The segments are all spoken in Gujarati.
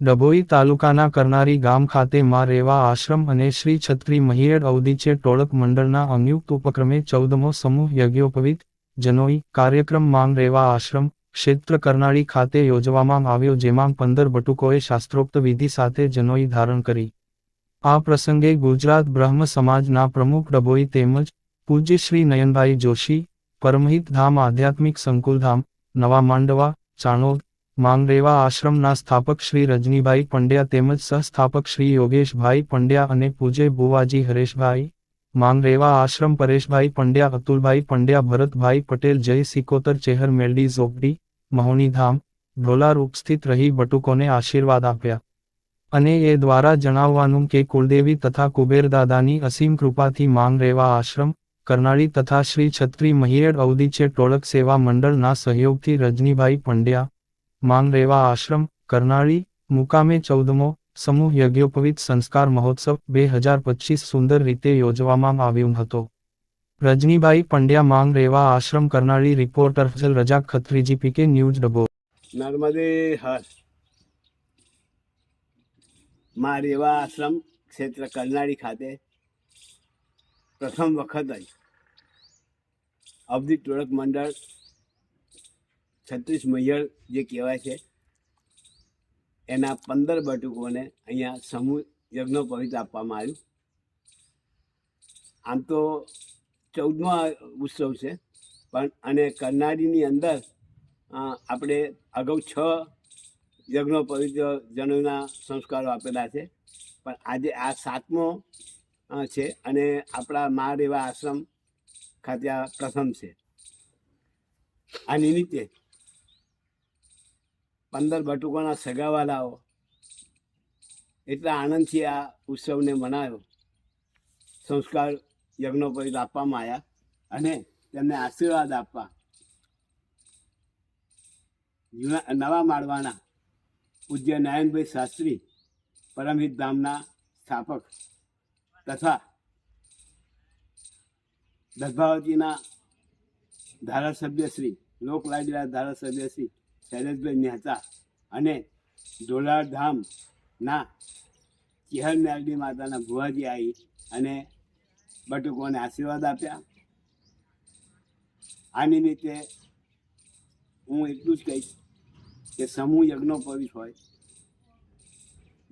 ડભોઈ તાલુકાના કરનારી ગામ ખાતે માં રેવા આશ્રમ અને શ્રી છત્રી મહિયડ અવદીચે ટોળક મંડળના સંયુક્ત ઉપક્રમે ચૌદમો સમૂહ યજ્ઞોપવિત જનોઈ કાર્યક્રમ માંગ રેવા આશ્રમ ક્ષેત્ર કરનાળી ખાતે યોજવામાં આવ્યો, જેમાં પંદર બટુકોએ શાસ્ત્રોક્ત વિધિ સાથે જનોઈ ધારણ કરી. આ પ્રસંગે ગુજરાત બ્રહ્મ સમાજના પ્રમુખ ડભોઈ તેમજ પૂજ્ય શ્રી નયનભાઈ જોશી, પરમહિત ધામ આધ્યાત્મિક સંકુલધામ નવા માંડવા, ચાણોદ માંગરેવા આશ્રમના સ્થાપક શ્રી રજનીભાઈ પંડ્યા તેમજ સહસ્થાપક શ્રી યોગેશભાઈ પંડ્યા અને પૂજે ભુવાજી હરેશભાઈ માંગરેવા આશ્રમ પરેશભાઈ પંડ્યા, અતુલભાઈ પંડ્યા, ભરતભાઈ પટેલ, જય સિકોતર, ચેહર મેલડી, ઝોપડી, મહોનીધામ ઢોલાર ઉપસ્થિત રહી બટુકોને આશીર્વાદ આપ્યા. અને એ દ્વારા જણાવવાનું કે કુલદેવી તથા કુબેરદાદાની અસીમ કૃપાથી માંગરેવા આશ્રમ, કરનાળી તથા શ્રી છત્રી મહિરેડ અવદીચે ટોળક સેવા મંડળના સહયોગથી રજનીભાઈ પંડ્યા માંગ આશ્રમ, કરનાળી, મુકામે ચૌદમો સમૂહ યજ્ઞોપવિત સંસ્કાર મહોત્સવ બે હજાર પચીસ સુંદર રીતે યોજવામાં આવ્યું હતો. રજનીભાઈ પંડ્યા માંગ રેવા આશ્રમ Karnali reporter Fajal Rajak Khatriji PK news ડબો નર્મદે હર. મા રેવા આશ્રમ ક્ષેત્ર કરનાળી ખાતે પ્રથમ વખત જ અવધિ ટોળક મંડળ છત્રીસ મૈયર જે કહેવાય છે, એના પંદર બટુકોને અહીંયા સમૂહ યજ્ઞ પવિત્ર આપવામાં આવ્યું. આમ તો ચૌદમો ઉત્સવ છે, પણ અને કરનાળીની અંદર આપણે અગાઉ છ યજ્ઞ પવિત્ર જનોના સંસ્કારો આપેલા છે, પણ આજે આ સાતમો છે અને આપણા મા રેવા આશ્રમ ખાતે આ પ્રથમ છે. આ નિમિત્તે પંદર બટુકોના સગાવાલાઓ. એટલા આનંદથી આ ઉત્સવને મનાવ્યો સંસ્કાર યજ્ઞો પવિત્ર આપવામાં આવ્યા અને તેમને આશીર્વાદ આપવા. નવા માળવાના પૂજ્ય નારાયણભાઈ શાસ્ત્રી પરમહિત ધામના સ્થાપક તથા દદભાવતીના ધારાસભ્ય શ્રી લાગેલા ધારાસભ્ય શ્રી શૈલેષભાઈ મહેતા અને ઢોલાર ધામના મેરડી માતાના ભુવાજી આવી અને બટુકોને આશીર્વાદ આપ્યા. આ નિમિત્તે હું એટલું જ કહીશ કે સમૂહ યજ્ઞોપવિત હોય,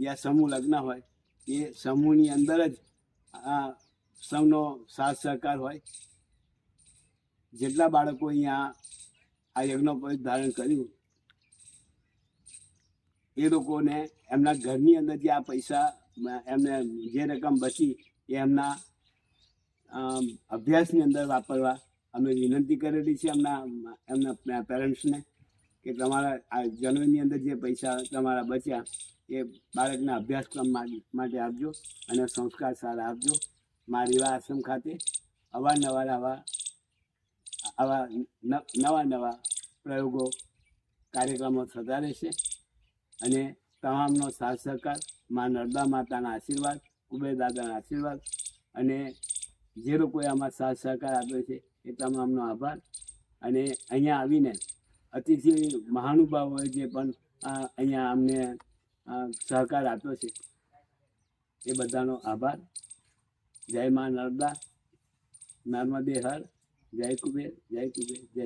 યા સમૂહ લગ્ન હોય, એ સમૂહની અંદર જ સૌનો સાથ સહકાર હોય. જેટલા બાળકો અહીંયા આ યજ્ઞોપવિત ધારણ કર્યું એ લોકોને એમના ઘરની અંદર જે આ પૈસા એમને જે રકમ બચી એ એમના અભ્યાસની અંદર વાપરવા. અમે વિનંતી કરેલી છે એમના એમના પેરેન્ટ્સને કે તમારા, આ જન્મની અંદર જે પૈસા તમારા બચ્યા એ બાળકના અભ્યાસક્રમ માટે આપજો અને સંસ્કાર સારા આપજો. મારી એવા આશ્રમ ખાતે અવારનવાર આવા આવા નવા નવા પ્રયોગો, કાર્યક્રમો થતા રહેશે. અને તમામનો સાથ સહકાર, મા નર્મદા માતાના આશીર્વાદ, કુબેર દાદાના આશીર્વાદ અને જે લોકોએ આમાં સાથ સહકાર આપ્યો છે એ તમામનો આભાર. અને અહીંયા આવીને અતિથિ મહાનુભાવોએ જે પણ અહીંયા અમને સહકાર આપ્યો છે એ બધાનો આભાર. જય મા નર્મદા, નર્મદે હર, જય કુબેર જય કુબેર, જય